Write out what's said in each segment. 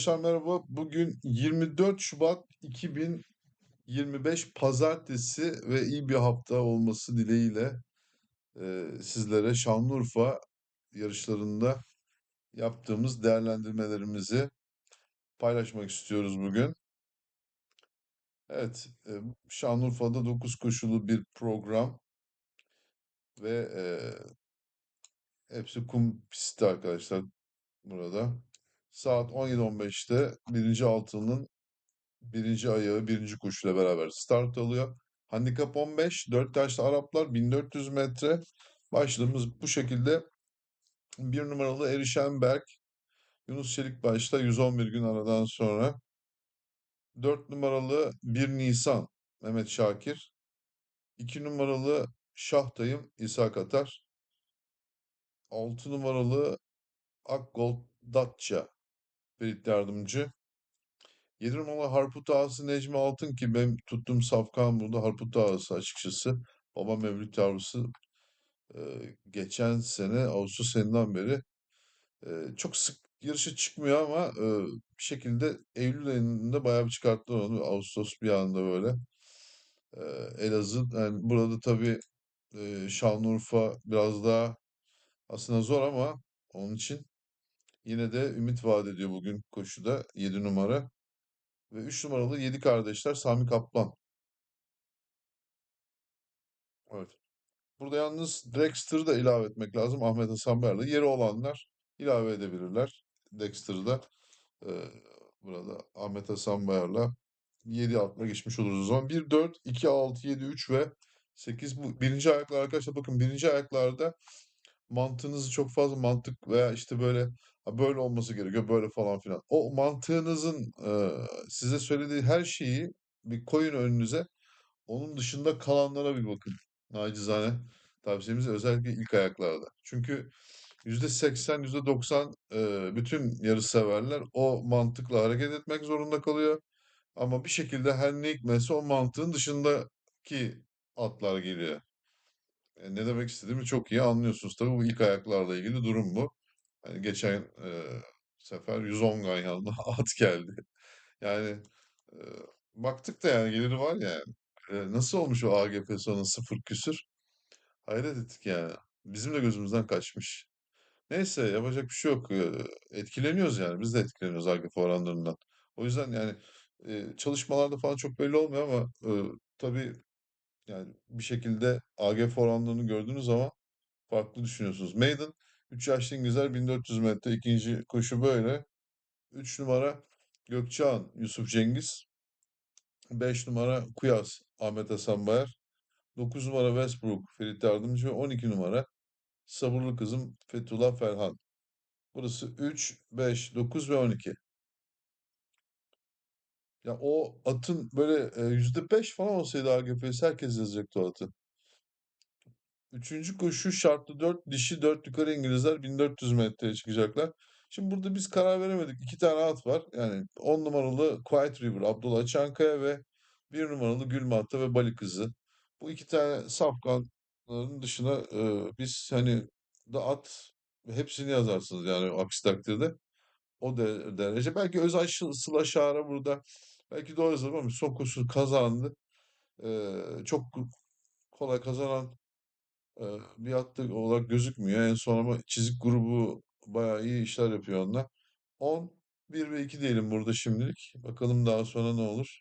Arkadaşlar merhaba. Bugün 24 Şubat 2025 Pazartesi ve iyi bir hafta olması dileğiyle e, sizlere Şanlıurfa yarışlarında yaptığımız değerlendirmelerimizi paylaşmak istiyoruz bugün. Evet, e, Şanlıurfa'da 9 koşulu bir program ve e, hepsi kum pisti arkadaşlar burada. Saat 17.15'te birinci altının birinci ayağı birinci koşuyla beraber start alıyor. Handikap 15, 4 yaşlı Araplar 1400 metre. Başlığımız bu şekilde. Bir numaralı Erişenberg, Yunus Çelik başta 111 gün aradan sonra. 4 numaralı 1 Nisan Mehmet Şakir. 2 numaralı Şahtayım İsa Katar. 6 numaralı Akgold Datça Ferit Yardımcı. 7 numaralı Harput Ağası Necmi Altın ki benim tuttuğum safkan burada Harput Ağası açıkçası. Baba Mevlüt yavrusu e, geçen sene Ağustos ayından beri e, çok sık yarışa çıkmıyor ama e, bir şekilde Eylül ayında bayağı bir çıkarttılar onu. Ağustos bir anda böyle. E, Elazığ yani burada tabii e, Şanlıurfa biraz daha aslında zor ama onun için yine de ümit vaat ediyor bugün koşuda 7 numara. Ve 3 numaralı 7 kardeşler Sami Kaplan. Evet. Burada yalnız Dexter'ı da ilave etmek lazım. Ahmet Hasan Ber'le. Yeri olanlar ilave edebilirler. Dexter'ı e, burada Ahmet Hasan Bayar'la 7 altına geçmiş oluruz o zaman. 1, 4, 2, 6, 7, 3 ve 8 bu. Birinci ayaklar arkadaşlar bakın birinci ayaklarda mantığınızı çok fazla mantık veya işte böyle böyle olması gerekiyor böyle falan filan. O mantığınızın e, size söylediği her şeyi bir koyun önünüze. Onun dışında kalanlara bir bakın. Nacizane tavsiyemiz özellikle ilk ayaklarda. Çünkü %80, %90 e, bütün yarışseverler o mantıkla hareket etmek zorunda kalıyor. Ama bir şekilde her ne hikmetse o mantığın dışındaki atlar geliyor. E, ne demek istediğimi çok iyi anlıyorsunuz. Tabii bu ilk ayaklarla ilgili durum bu. Hani geçen e, sefer 110 ganyanlı at geldi. Yani e, baktık da yani geliri var yani. E, nasıl olmuş o AGP sonu sıfır küsür? Hayret ettik yani. Bizim de gözümüzden kaçmış. Neyse yapacak bir şey yok. E, etkileniyoruz yani. Biz de etkileniyoruz AGP oranlarından. O yüzden yani e, çalışmalarda falan çok belli olmuyor ama e, tabii yani bir şekilde AGF oranlarını gördüğünüz zaman farklı düşünüyorsunuz. Maiden 3 yaşlı İngilizler 1400 metre ikinci koşu böyle. 3 numara Gökçehan Yusuf Cengiz. 5 numara Kuyas Ahmet Hasan Bayar. 9 numara Westbrook Ferit Yardımcı ve 12 numara Sabırlı Kızım Fethullah Ferhan. Burası 3, 5, 9 ve 12. Ya o atın böyle e, yüzde beş falan olsaydı AGF'si herkes yazacaktı o atı. Üçüncü koşu şartlı 4 dişi 4 yukarı İngilizler 1400 metreye çıkacaklar. Şimdi burada biz karar veremedik. İki tane at var. Yani 10 numaralı Quiet River Abdullah Çankaya ve 1 numaralı Gülmatta ve Bali Kızı. Bu iki tane safkanların dışına e, biz hani da at hepsini yazarsınız yani aksi takdirde. O de, derece. Belki Özay Sıla Şahar'a burada belki doğru yazılır ama son koşu kazandı. E, çok kolay kazanan e, bir attı olarak gözükmüyor. En son ama çizik grubu bayağı iyi işler yapıyor onlar. 10, 1 ve 2 diyelim burada şimdilik. Bakalım daha sonra ne olur.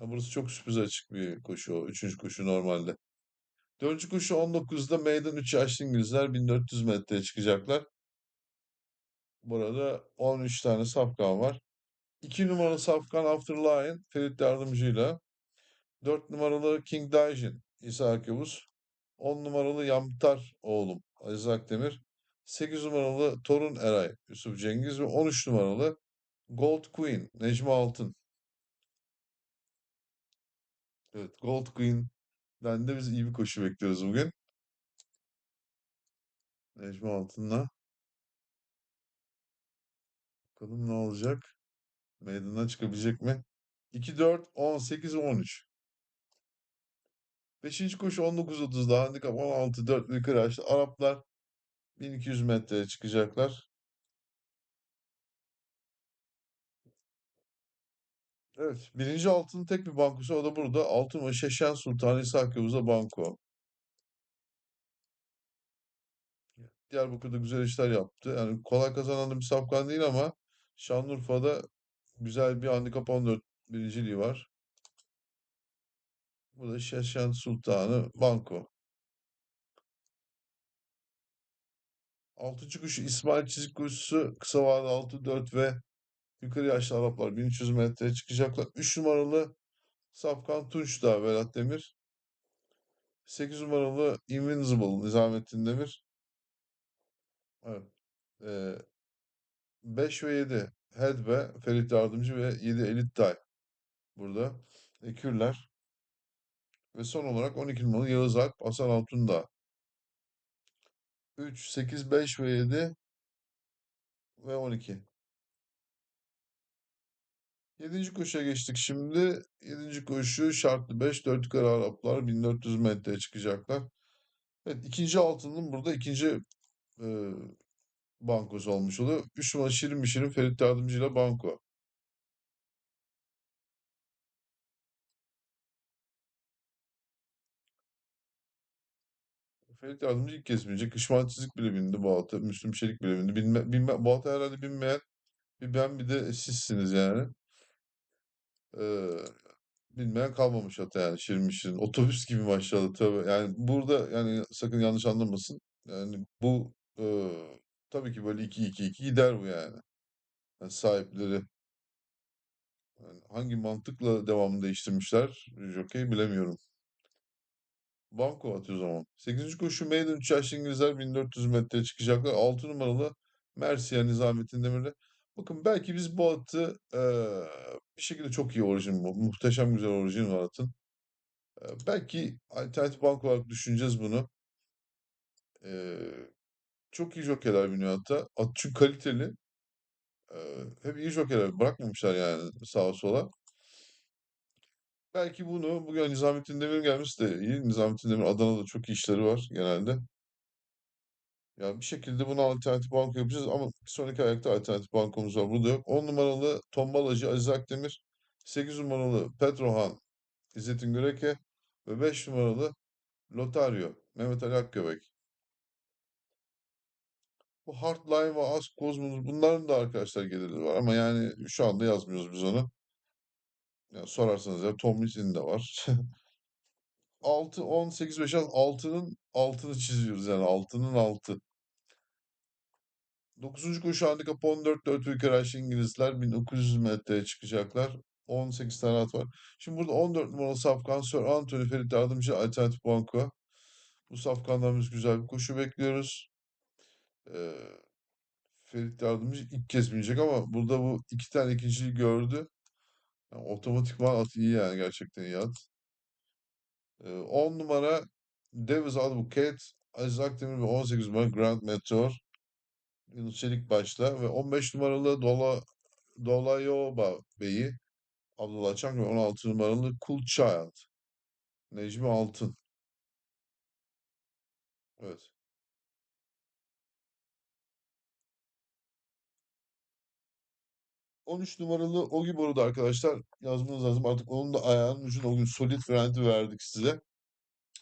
Ya burası çok sürpriz açık bir koşu o. Üçüncü koşu normalde. Dördüncü koşu 19'da Meydan 3 yaşlı İngilizler 1400 metreye çıkacaklar. Burada 13 tane safkan var. 2 numaralı safkan After Lion Ferit Yardımcı'yla. 4 numaralı King Daijin İsa Akyavuz. 10 numaralı Yamtar oğlum Aziz Akdemir. 8 numaralı Torun Eray Yusuf Cengiz ve 13 numaralı Gold Queen Necmi Altın. Evet Gold Queen'den de biz iyi bir koşu bekliyoruz bugün. Necmi Altın'la. Bakalım ne olacak? Meydana çıkabilecek mi? 2, 4, 18 ve 13. Beşinci koşu 19.30'da handikap 16 4 yukarı açtı. Araplar 1200 metreye çıkacaklar. Evet. Birinci altının tek bir bankosu o da burada. Altın ve Şeşen Sultan İshak Yavuz'a banko. Diyarbakır'da güzel işler yaptı. Yani kolay kazanan bir safkan değil ama Şanlıurfa'da güzel bir handikap 14 birinciliği var. Bu da Şeşen Sultanı banko. Altıncı kuşu İsmail Çizik kuşusu kısa vade 6-4 ve yukarı yaşlı Araplar 1300 metreye çıkacaklar. 3 numaralı Safkan Tunç da Vedat Demir. 8 numaralı Invincible Nizamettin Demir. Evet. Ee, 5 ve 7 Head ve Ferit Yardımcı ve 7 Elite Tay burada. Ekürler. Ve son olarak 12 numaralı Yağız Alp, Hasan Altundağ. 3, 8, 5 ve 7 ve 12. Yedinci koşuya geçtik şimdi. Yedinci koşu şartlı 5, 4 yukarı Araplar 1400 metreye çıkacaklar. Evet ikinci altının burada ikinci e, bankosu olmuş oluyor. 3 numara Şirin Mişir'in Ferit Yardımcı ile banko. Ferit Yardımcı ilk kez binecek. Kışman Çizik bile bindi bu atı. Müslüm Çelik bile bindi. Binme, binme, bu atı herhalde binmeyen bir ben bir de sizsiniz yani. Ee, bilmeyen kalmamış hatta yani Şirin Mişir'in. Otobüs gibi maşallah tabii. Yani burada yani sakın yanlış anlamasın. Yani bu e, tabii ki böyle 2-2-2 gider bu yani. Yani sahipleri yani hangi mantıkla devamını değiştirmişler Jockey bilemiyorum. Banko atıyor o zaman. 8. koşu Maiden 3 yaşlı İngilizler 1400 metreye çıkacaklar. 6 numaralı Mercier Nizamettin Demir'le. Bakın belki biz bu atı eee, bir şekilde çok iyi orijin bu. Muhteşem güzel orijin var atın. Eee, belki alternatif bank olarak düşüneceğiz bunu. Eee, çok iyi jockeyler biniyor hatta. At çünkü kaliteli. Eee, hep iyi jockeyler bırakmamışlar yani sağa sola. Belki bunu bugün Nizamettin Demir gelmesi de iyi. Nizamettin Demir Adana'da çok iyi işleri var genelde. Ya bir şekilde bunu alternatif banko yapacağız ama sonraki ayakta alternatif bankomuz var. Burada yok. 10 numaralı Tombalacı Aziz Akdemir, 8 numaralı Petrohan İzzettin Güreke ve 5 numaralı Lotario Mehmet Ali Akgöbek. Bu Hardline ve Ask Kozmos bunların da arkadaşlar gelirleri var ama yani şu anda yazmıyoruz biz onu. Yani sorarsanız ya Tomlinson de var. 6, 10, 8, 5, 6'nın altını çiziyoruz yani altının altı. 9. koşu handikap 14 4 ülke İngilizler 1900 metreye çıkacaklar. 18 tane at var. Şimdi burada 14 numaralı safkan Sir Anthony Ferit Yardımcı Alternatif Banko. Bu safkandan biz güzel bir koşu bekliyoruz. Ee, Ferit Yardımcı ilk kez binecek ama burada bu iki tane ikinciyi gördü. Yani otomatikman at iyi yani gerçekten iyi at. Ee, 10 numara Davis Advocate Aziz Akdemir ve 18 numara Grand Meteor. Yunus Çelik başla ve 15 numaralı Dola Dolayoba Bey'i Abdullah Çak ve 16 numaralı Cool Child Necmi Altın. Evet. ...13 numaralı Ogi Boru'da arkadaşlar yazmanız lazım. Artık onun da ayağının ucuna o gün solid frenti verdik size.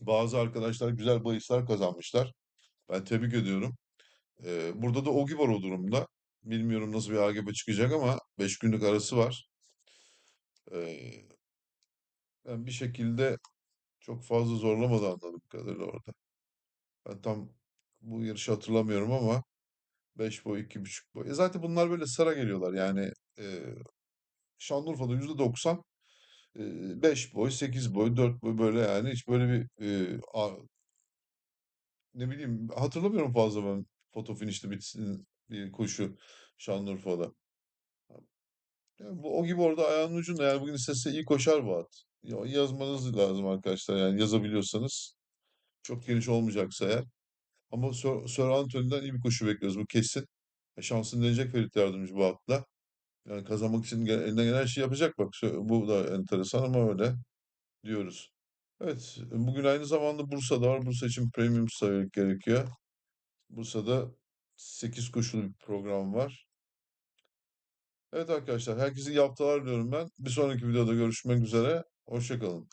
Bazı arkadaşlar güzel bahisler kazanmışlar. Ben tebrik ediyorum. Ee, burada da Ogi Boru durumda. Bilmiyorum nasıl bir AGB çıkacak ama 5 günlük arası var. Ee, ben bir şekilde çok fazla zorlamadı anladığım kadarıyla orada. Ben tam bu yarışı hatırlamıyorum ama 5 boy, 2,5 boy. E zaten bunlar böyle sıra geliyorlar. Yani e, Şanlıurfa'da %90 e, 5 boy, 8 boy, 4 boy böyle yani hiç böyle bir e, a- ne bileyim hatırlamıyorum fazla ben foto finişte bitsin bir koşu Şanlıurfa'da. Yani bu o gibi orada ayağının ucunda yani bugün istese iyi koşar bu at. Ya, yazmanız lazım arkadaşlar yani yazabiliyorsanız. Çok geniş olmayacaksa eğer. Ama Sir, Sir Anthony'den iyi bir koşu bekliyoruz bu kesin. E, şansını deneyecek Ferit Yardımcı bu atla. Yani kazanmak için gel- elinden gelen her şeyi yapacak bak. Bu da enteresan ama öyle diyoruz. Evet, bugün aynı zamanda Bursa'da var. Bursa için premium sayılık gerekiyor. Bursa'da 8 koşulu bir program var. Evet arkadaşlar, herkese iyi haftalar diliyorum ben. Bir sonraki videoda görüşmek üzere. Hoşça kalın.